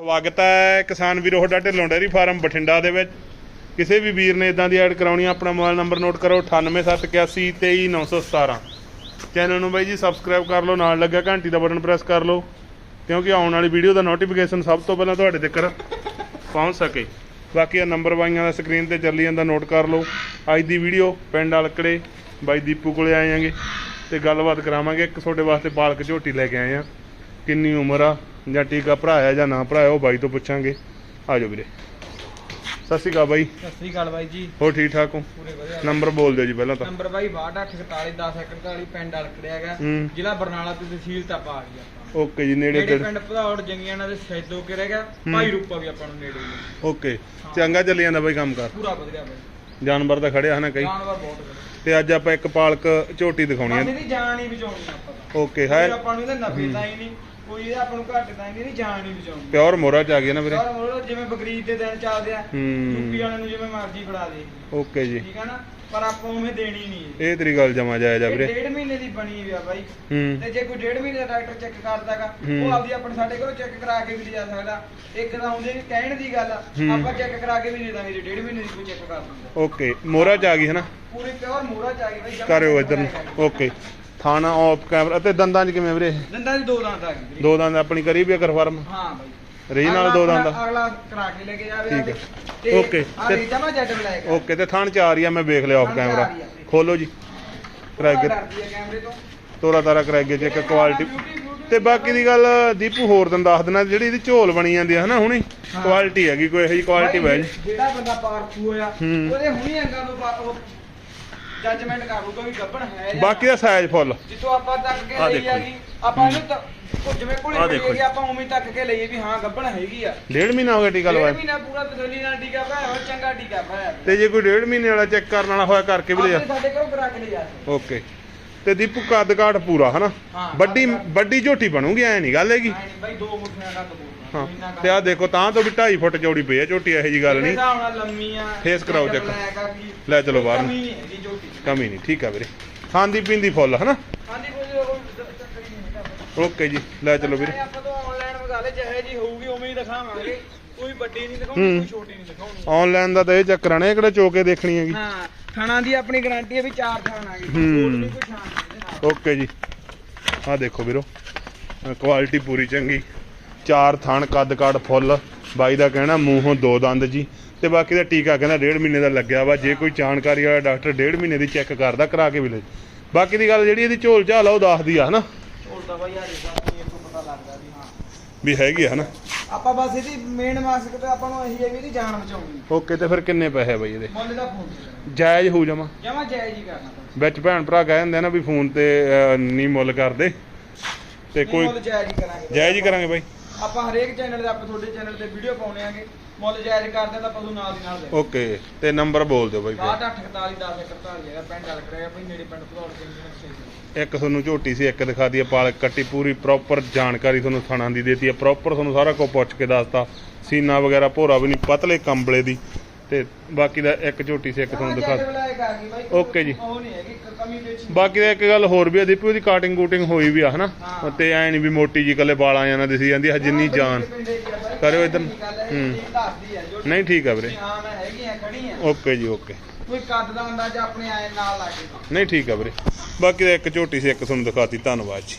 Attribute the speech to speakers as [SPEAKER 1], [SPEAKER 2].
[SPEAKER 1] ਸਵਾਗਤ ਹੈ ਕਿਸਾਨ ਵੀਰੋ ਤੁਹਾਡਾ ਢਿੱਲੋਂ ਡੇਅਰੀ ਫਾਰਮ ਬਠਿੰਡਾ ਦੇ ਵਿੱਚ। ਕਿਸੇ ਵੀ ਵੀਰ ਨੇ ਇਦਾਂ ਦੀ ਐਡ ਕਰਾਉਣੀ ਆ, ਆਪਣਾ ਮੋਬਾਈਲ ਨੰਬਰ ਨੋਟ ਕਰੋ 9871823917 ਚੈਨਲ ਨੂੰ ਬਾਈ ਜੀ ਸਬਸਕ੍ਰਾਈਬ ਕਰ ਲਓ ਨਾਲ ਲੱਗਾ ਘੰਟੀ ਦਾ ਬਟਨ ਪ੍ਰੈਸ ਕਰ ਲਓ ਕਿਉਂਕਿ ਆਉਣ ਵਾਲੀ ਵੀਡੀਓ ਦਾ ਨੋਟੀਫਿਕੇਸ਼ਨ ਸਭ ਤੋਂ ਪਹਿਲਾਂ ਤੁਹਾਡੇ ਤੱਕ ਪਹੁੰਚ ਸਕੇ। ਬਾਕੀ ਆ ਨੰਬਰ ਬਾਈਆਂ ਦਾ ਸਕਰੀਨ ਤੇ ਚੱਲੀ ਜਾਂਦਾ ਨੋਟ ਕਰ ਲਓ। ਅੱਜ ਦੀ ਵੀਡੀਓ ਪਿੰਡ ਅਲਕੜੇ ਬਾਈ ਦੀਪੂ ਕੋਲੇ ਆਏ ਆਂਗੇ ਤੇ ਗੱਲਬਾਤ ਕਰਾਵਾਂਗੇ ਇੱਕ ਤੁਹਾਡੇ ਵਾਸਤੇ ਬਾਲਕ ਝੋਟੀ ਲੈ ਕੇ ਆਏ ਆ। ਕਿੰਨੀ ਉਮਰ ਆ ਜਾਂ ਟੀਕਾ ਭਰਾਇਆ ਜਾਂ ਨਾ ਭਰਾਇਆ ਉਹ ਬਾਈ ਤੋਂ ਪੁੱਛਾਂਗੇ। ਆਜੋ ਵੀਰੇ। ਸਤਿ ਸ਼੍ਰੀ ਅਕਾਲ ਬਾਈ।
[SPEAKER 2] ਸਤਿ ਸ੍ਰੀ ਅਕਾਲ ਬਾਈ ਜੀ।
[SPEAKER 1] ਹੋਰ ਠੀਕ ਠਾਕ ਹੋ?
[SPEAKER 2] ਪੂਰੇ ਵਧੀਆ।
[SPEAKER 1] ਨੰਬਰ ਬੋਲ ਦਿਓ ਜੀ ਪਹਿਲਾਂ ਤਾਂ।
[SPEAKER 2] ਨੰਬਰ ਬਾਈ 62481041 ਪਿੰਡ ਅਲਕੜਿਆ ਹੈਗਾ।
[SPEAKER 1] ਹੂੰ।
[SPEAKER 2] ਜ਼ਿਲ੍ਹਾ ਬਰਨਾਲਾ ਤੇ ਤਹਿਸੀਲ ਤਾਂ ਪਾ ਗਈ ਆਪਾਂ।
[SPEAKER 1] ਓਕੇ ਜੀ ਨੇੜੇ
[SPEAKER 2] ਨੇੜੇ
[SPEAKER 1] ਤੇੜੇ
[SPEAKER 2] ਪਿੰਡ ਭਦੌੜ ਜੰਗੀਆਣਾ ਦੇ ਸੈਦੋ ਕੇ ਰਹਿ ਗਿਆ।
[SPEAKER 1] ਹੂੰ।
[SPEAKER 2] ਭਾਈ ਰੂਪਾ ਵੀ ਆਪਾਂ ਨੂੰ ਨੇੜੇ ਹੀ।
[SPEAKER 1] ਓਕੇ। ਚੰਗਾ ਚੱਲੀ ਜਾਂਦਾ ਬਾਈ ਕੰਮ ਕਰ।
[SPEAKER 2] ਪੂਰਾ ਵਧੀਆ ਬਾਈ।
[SPEAKER 1] ਜਾਨਵਰ ਤਾਂ ਖੜਿਆ ਹਨਾ ਕਈ।
[SPEAKER 2] ਜਾਨਵਰ ਬਹੁਤ ਵਧੀਆ
[SPEAKER 1] ਤੇ ਅੱਜ ਆਪਾਂ ਇੱਕ ਪਾਲਕ ਝੋਟੀ ਦਿਖਾਉਣੀ ਆ।
[SPEAKER 2] ਦੀ ਜਾਨ ਹੀ ਬਚਾਉਣੀ ਆ ਆਪਾਂ ਤਾਂ।
[SPEAKER 1] ਓਕੇ
[SPEAKER 2] ਕੋਈ
[SPEAKER 1] ਹੈ
[SPEAKER 2] ਆਪਾਂ ਨੂੰ ਇਹਦਾ ਨਫੇ ਤਾਂ ਹੀ ਨਹੀਂ। ਕੋਈ ਇਹਦਾ ਆਪਾਂ ਨੂੰ ਘਾਟੇ ਤਾਂ ਹੀ ਨਹੀਂ ਜਾਨ ਹੀ ਬਚਾਉਣੀ
[SPEAKER 1] ਪਿਓਰ ਮੋਰਾ ਚ ਆ ਗਿਆ ਨਾ ਵੀਰੇ?
[SPEAKER 2] ਯਾਰ ਮੋੜੋ ਜਿਵੇਂ ਬਕਰੀਦ ਦੇ ਦਿਨ ਚੱਲਦੇ ਆ
[SPEAKER 1] ਹੂੰ।
[SPEAKER 2] ਵਾਲਿਆਂ ਨੂੰ ਜਿਵੇਂ ਮਰਜ਼ੀ ਫੜਾ ਦੇ।
[SPEAKER 1] ਓਕੇ ਜੀ।
[SPEAKER 2] ਠੀਕ ਆ ਨਾ? ਪਰ ਆਪਾਂ ਉਵੇਂ ਦੇਣੀ ਨਹੀਂ
[SPEAKER 1] ਇਹ ਤੇਰੀ ਗੱਲ ਜਮਾ ਜਾਇਜ਼ ਆ
[SPEAKER 2] ਇਹ
[SPEAKER 1] ਵੀਰੇ।
[SPEAKER 2] ਡੇਢ ਮਹੀਨੇ ਦੀ ਬਣੀ ਵੀ ਆ ਬਾਈ।
[SPEAKER 1] ਹੂੰ।
[SPEAKER 2] ਤੇ ਜੇ ਕੋਈ ਡੇਢ ਮਹੀਨੇ ਦਾ ਡਾਕਟਰ ਚੈੱਕ ਕਰਦਾਗਾ
[SPEAKER 1] ਹੂੰ।
[SPEAKER 2] ਉਹ ਆਪਦੀ ਆਪਣੇ ਸਾਡੇ ਕੋਲੋਂ ਚੈੱਕ ਕਰਾ ਕੇ ਵੀ ਲਿਜਾ ਸਕਦਾ। ਇੱਕ ਤਾਂ ਹੁੰਦੇ ਨੇ ਕਹਿਣ ਦੀ ਗੱਲ ਆ,
[SPEAKER 1] ਹੂੰ।
[SPEAKER 2] ਆਪਾਂ ਚੈੱਕ ਕਰਾ ਕੇ ਵੀ ਦੇ ਦਾਂਗੇ ਜੇ ਡੇਢ ਮਹੀਨੇ ਦੀ ਕੋਈ ਚੈੱਕ ਕਰ ਦਿੰਦਾ।
[SPEAKER 1] ਓਕੇ। ਮੋਰਾ ਚ ਆ ਗਈ ਹਨਾ
[SPEAKER 2] ਪੂਰੀ ਪਿਓਰ ਮੋਹਰਾ ਚ ਆ ਗਈ ਬਾਈ ਜਮਾਂ
[SPEAKER 1] ਕਰਿਓ ਇੱਧਰ ਨੂੰ। ਓਕੇ। ਥਾਣਾ ਆਫ ਕੈਮਰਾ ਅਤੇ ਦੰਦਾਂ 'ਚ ਕਿਵੇਂ ਵੀਰੇ?
[SPEAKER 2] ਦੰਦਾਂ ਦੀ ਦੋ ਦੰਦ ਆ ਗਈ
[SPEAKER 1] ਦੋ ਦੰਦ ਆਪਣੀ ਕਰੀ ਵੀ ਫਾਰਮ?
[SPEAKER 2] ਹਾਂ ਬਾਈ।
[SPEAKER 1] ਰੀਜ ਨਾਲ
[SPEAKER 2] ਅਗਲਾ
[SPEAKER 1] ਦੋ ਦੰਦ?
[SPEAKER 2] ਅਗਲਾ ਕਰਾ ਕੇ ਲੈ ਕੇ ਜਾਵੇ
[SPEAKER 1] ਠੀਕ। ਹੈ।
[SPEAKER 2] ਤੇ
[SPEAKER 1] ਓਕੇ, ਤੇ-
[SPEAKER 2] ਰੀਜਾ ਮਾ ਜੱਟ ਬਲੈਕ
[SPEAKER 1] ਓਕੇ ਤੇ ਥਾਣ ਚ ਆ ਰਹੀ ਆ ਮੈਂ ਵੇਖ ਲਿਆ ਆਫ ਕੈਮਰਾ। ਖੋਲੋ ਜੀ। ਕਰਾਗੇ
[SPEAKER 2] ਤੋਂ।
[SPEAKER 1] ਤੋਰਾ ਤਾਰਾ ਕਰਾਗੇ ਚੈੱਕ ਕੁਆਲਿਟੀ ਤੇ ਬਾਕੀ ਦੀ ਗੱਲ ਦੀਪੂ ਹੋਰ ਤੈਨੂੰ ਦੱਸ ਦੇਣਾ ਜਿਹੜੀ ਇਹਦੀ ਝੋਲ ਬਣੀ ਜਾਂਦੀ ਆ ਹਨਾ ਹੁਣੀ
[SPEAKER 2] ਹਾਂ।
[SPEAKER 1] ਕੁਆਲਿਟੀ ਹੈਗੀ ਕੋਈ ਇਹੋ ਜਿਹੀ ਕੁਆਲਿਟੀ ਵੈਜ
[SPEAKER 2] ਜਿਹੜਾ ਬੰਦਾ ਪਾਰਖੂ ਹੋਇਆ
[SPEAKER 1] ਹੂੰ।
[SPEAKER 2] ਉਹਦੇ ਹੁਣੀ ਅੰਗਾਂ ਤੋਂ ਜੱਜਮੈਂਟ ਕਰ ਲੂਗਾ ਵੀ ਗੱਬਣ ਹੈ ਜਾਂ
[SPEAKER 1] ਬਾਕੀ ਦਾ ਸਾਈਜ਼ ਫੁੱਲ।
[SPEAKER 2] ਜਿੱਥੋਂ ਆਪਾਂ ਤੱਕ ਕੇ
[SPEAKER 1] ਆਹ
[SPEAKER 2] ਲਈ
[SPEAKER 1] ਦੇਖੋ
[SPEAKER 2] ਆਗੀ ਆਪਾਂ ਇਹਨੂੰ ਤਾਂ ਉਹ ਜਿਵੇਂ ਕੋਲੇ
[SPEAKER 1] ਆਹ ਦੇਖੋ
[SPEAKER 2] ਪਈ
[SPEAKER 1] ਜੀ।
[SPEAKER 2] ਆਪਾਂ ਉਵੇਂ ਹੀ ਤੱਕ ਕੇ ਲਈਏ ਵੀ ਹਾਂ ਗੱਬਣ ਹੈਗੀ ਆ।
[SPEAKER 1] ਡੇਢ ਮਹੀਨਾ ਹੋ ਗਿਆ ਟੀਕਾ
[SPEAKER 2] ਡੇਢ
[SPEAKER 1] ਲਵਾਇਆ
[SPEAKER 2] ਮਹੀਨਾ ਪੂਰਾ ਤਸੱਲੀ ਨਾਲ ਟੀਕਾ ਪਾਇਆ ਹੋਇਆ ਚੰਗਾ ਟੀਕਾ ਪਾਇਆ।
[SPEAKER 1] ਤੇ ਜੇ ਕੋਈ ਡੇਢ ਮਹੀਨੇ ਵਾਲਾ ਚੈੱਕ ਕਰਨ ਵਾਲਾ ਹੋਇਆ ਕਰਕੇ ਵੀ ਲੈ
[SPEAKER 2] ਆਪਣੇ ਸਾਡੇ ਕੋਲ ਕਰਾ ਕੇ ਲਿਆ ਸੀ।
[SPEAKER 1] ਓਕੇ। ਤੇ ਦੀਪੂ ਕੱਦ ਕਾਠ ਪੂਰਾ ਹਨਾ?
[SPEAKER 2] ਹਾਂ,
[SPEAKER 1] ਵੱਡੀ
[SPEAKER 2] ਕੱਦ ਕਾਠ।
[SPEAKER 1] ਵੱਡੀ ਝੋਟੀ ਬਣੂਗੀ ਐ ਨਹੀਂ ਗੱਲ ਹੈਗੀ।
[SPEAKER 2] ਨੀ ਬਾਈ ਦੋ ਮੁੱਠੀਆਂ ਦਾ ਕਬੂਲ
[SPEAKER 1] ਹਾਂ ਤੇ ਆ ਦੇਖੋ ਤਾਂ ਤੋਂ ਵੀ 2.5 ਫੁੱਟ ਚੌੜੀ ਪਈ ਆ ਝੋਟੀ ਇਹੋ ਜੀ ਗੱਲ ਨਹੀਂ
[SPEAKER 2] ਹਿਸਾਬ ਨਾਲ ਲੰਮੀ ਆ
[SPEAKER 1] Face ਕਰਾਓ
[SPEAKER 2] check
[SPEAKER 1] check।
[SPEAKER 2] black ਆ ਕੀ,
[SPEAKER 1] ਲੈ ਚਲੋ ਬਾਹਰ ਨੂੰ।
[SPEAKER 2] ਕਮੀ ਨਹੀਂ ਹੈਗੀ ਝੋਟੀ ਚ।
[SPEAKER 1] ਕਮੀ ਨਹੀਂ ਠੀਕ ਆ ਵੀਰੇ ਖਾਂਦੀ ਪੀਂਦੀ ਫੁੱਲ ਹਨਾ
[SPEAKER 2] ਹਾਂਜੀ ਕੋਈ ਉਹ ਚੱਕਰ ਹੀ ਨਹੀਂ ਹੈਗਾ
[SPEAKER 1] ਓਕੇ ਜੀ ਲੈ ਚਲੋ ਵੀਰੇ
[SPEAKER 2] ਆਪਾਂ ਤਾਂ ਆਨਲਾਈਨ ਮੰਗਾ ਲੈ ਜਿਹੇ ਜੀ ਹੋਊਗੀ ਉਵੇਂ ਹੀ ਦਿਖਾਵਾਂਗੇ ਕੋਈ ਵੱਡੀ ਨਹੀਂ ਦਿਖਾਉਣੀ
[SPEAKER 1] ਹੂੰ।
[SPEAKER 2] ਕੋਈ ਛੋਟੀ ਨਹੀਂ ਦਿਖਾਉਣੀ
[SPEAKER 1] ਆਨਲਾਈਨ ਦਾ ਤਾਂ ਇਹ ਚੱਕਰ ਆ ਨਾ ਇਹ ਕਿਹੜਾ ਚੋਕੇ ਦੇਖਣੀ ਹੈਗੀ
[SPEAKER 2] ਹਾਂ ਥਾਣਾ ਦੀ ਆਪਣੀ ਗਾਰੰਟੀ ਹੈ ਵੀ ਚਾਰ ਥਾਣ ਆ ਗਏ
[SPEAKER 1] ਹੂੰ।
[SPEAKER 2] ਕੋਈ ਕੋਈ ਨਹੀਂ।
[SPEAKER 1] ਓਕੇ ਜੀ ਆ ਦੇਖੋ ਵੀਰੋ ਕੁਆਲਿਟੀ ਪੂਰੀ ਚੰਗੀ ਚਾਰ ਥਣ ਕੱਦ ਕਾਠ ਫੁੱਲ ਬਾਈ ਦਾ ਕਹਿਣਾ ਮੂੰਹੋਂ ਦੋ ਦੰਦ ਜੀ। ਤੇ ਬਾਕੀ ਦਾ ਟੀਕਾ ਕਹਿੰਦਾ ਡੇਢ ਮਹੀਨੇ ਦਾ ਲੱਗਿਆ ਵਾ ਜੇ ਕੋਈ ਜਾਣਕਾਰੀ ਵਾਲਾ ਡਾਕਟਰ ਡੇਢ ਮਹੀਨੇ ਦੀ ਚੈੱਕ ਕਰਦਾ ਕਰਾ ਕੇ ਵੀ ਲੈ ਬਾਕੀ ਦੀ ਗੱਲ ਜਿਹੜੀ ਇਹਦੀ ਝੋਲ ਝਾਲ ਆ ਉਹ ਦੱਸਦੀ ਆ ਹਨਾ?
[SPEAKER 2] ਝੋਲਦਾ ਬਾਈ ਆ ਦੇਖਾ ਨਹੀਂ ਇੱਥੋਂ ਪਤਾ ਲੱਗਦਾ ਵੀ ਹਾਂ।
[SPEAKER 1] ਵੀ ਹੈਗੀ ਆ ਹਨਾ?
[SPEAKER 2] ਆਪਾਂ ਬਸ ਇਹਦੀ ਮੇਨ ਮਾਸਕ ਤੇ ਆਪਾਂ ਨੂੰ ਇਹੀ ਹੈ ਵੀ ਇਹਦੀ ਜਾਨ ਬਚਾਉਣੀ।
[SPEAKER 1] ਓਕੇ ਤੇ ਫਿਰ ਕਿੰਨੇ ਪੈਸੇ ਬਾਈ ਇਹਦੇ?
[SPEAKER 2] ਮੁੱਲ ਦਾ ਫੋਨ
[SPEAKER 1] ਜਾਇਜ਼ ਹੋ ਜਾਵਾਂ
[SPEAKER 2] ਜਮਾ ਜਾਇਜ਼ ਹੀ ਕਰਨਾ।
[SPEAKER 1] ਵਿੱਚ ਭੈਣ ਭਰਾ ਕਹਿ ਦਿੰਦੇ ਨਾ ਵੀ ਫੋਨ ਤੇ ਨਹੀਂ ਮੁੱਲ ਕਰਦੇ। ਤੇ ਕੋਈ
[SPEAKER 2] ਜਾਇਜ਼ ਹੀ ਕਰਾਂਗੇ।
[SPEAKER 1] ਜਾਇਜ਼ ਹੀ ਕਰਾਂਗੇ ਬਾਈ।
[SPEAKER 2] ਆਪਾਂ ਹਰੇਕ ਚੈਨਲ ਤੇ ਆਪਾਂ ਤੁਹਾਡੇ ਚੈਨਲ ਤੇ ਵੀਡੀਓ ਪਾਉਣੇ ਆਗੇ। ਮੁੱਲ ਜਾਇਜ਼ ਕਰਦੇ ਤਾਂ ਪਸ਼ੂ ਨਾਲ ਦੀ ਨਾਲ ਦੇ
[SPEAKER 1] ਓਕੇ ਤੇ ਨੰਬਰ ਬੋਲ ਦਿਓ ਬਾਈ ਫਿਰ।
[SPEAKER 2] 6841 1041 ਹੈਗਾ ਪਿੰਡ ਡਲ ਕਰਿਆ ਬਈ ਨੇੜੇ ਪਿੰਡ ਕੇ ਜਿਹੜੇ
[SPEAKER 1] ਇੱਕ ਤੁਹਾਨੂੰ ਝੋਟੀ ਸੀ ਇੱਕ ਦਿਖਾ ਦਈਏ ਪਾਲਕ ਕੱਟੀ ਪੂਰੀ ਪ੍ਰੋਪਰ ਜਾਣਕਾਰੀ ਤੁਹਾਨੂੰ ਥਾਣਾ ਦੀ ਦੇਤੀ ਹੈ ਪ੍ਰੋਪਰ ਤੁਹਾਨੂੰ ਸਾਰਾ ਕੁਝ ਪੁੱਛ ਕੇ ਦੱਸਤਾ। ਸੀਨਾ ਵਗੈਰਾ ਭੋਰਾ ਵੀ ਨਹੀਂ ਪਤਲੇ ਕੰਬਲੇ ਦੀ। ਤੇ ਬਾਕੀ ਦਾ ਇੱਕ ਝੋਟੀ ਸੀ ਇੱਕ ਤੁਹਾਨੂੰ ਦਿਖਾ ਓਕੇ ਜੀ।
[SPEAKER 2] ਉਹ ਨਹੀਂ ਹੈਗੀ ਕ- ਕਮੀ ਪੇਸ਼ੀ
[SPEAKER 1] ਬਾਕੀ ਦਾ ਇੱਕ ਗੱਲ ਹੋਰ ਵੀ ਆ ਦੀਪੂ ਦੀ ਕਾਟਿੰਗ ਕੂਟਿੰਗ ਹੋਈ ਵੀ ਆ ਹਨਾ?
[SPEAKER 2] ਹਾਂ।
[SPEAKER 1] ਤੇ ਐ ਨਹੀਂ ਵੀ ਮੋਟੀ ਜੀ ਕੱਲੇ ਵਾਲਾਂ ਜਾਂ ਨਾ ਦਿਸੀ ਜਾਂਦੀ ਆ ਜਿੰਨੀ ਜਾਨ। ਕਰਿਓ ਇੱਧਰ। ਹੂੰ।
[SPEAKER 2] ਹੂੰ।
[SPEAKER 1] ਨਹੀਂ ਠੀਕ ਆ ਵੀਰੇ।
[SPEAKER 2] ਹਾਂ ਮੈਂ ਹੈਗੀ ਆ ਖੜੀ ਆ
[SPEAKER 1] ਓਕੇ ਜੀ ਓਕੇ
[SPEAKER 2] ਕੋਈ ਕੱਦ ਦਾ ਅੰਦਾਜ਼ਾ ਆਪਣੇ ਆਏ ਨਾਲ ਲਾ ਕੇ
[SPEAKER 1] ਨਹੀਂ ਠੀਕ ਆ ਵੀਰੇ। ਬਾਕੀ ਦਾ ਇੱਕ ਝੋਟੀ ਸੀ ਇੱਕ ਤੁਹਾਨੂੰ ਦਿਖਾਤੀ ਧੰਨਵਾਦ ਜੀ।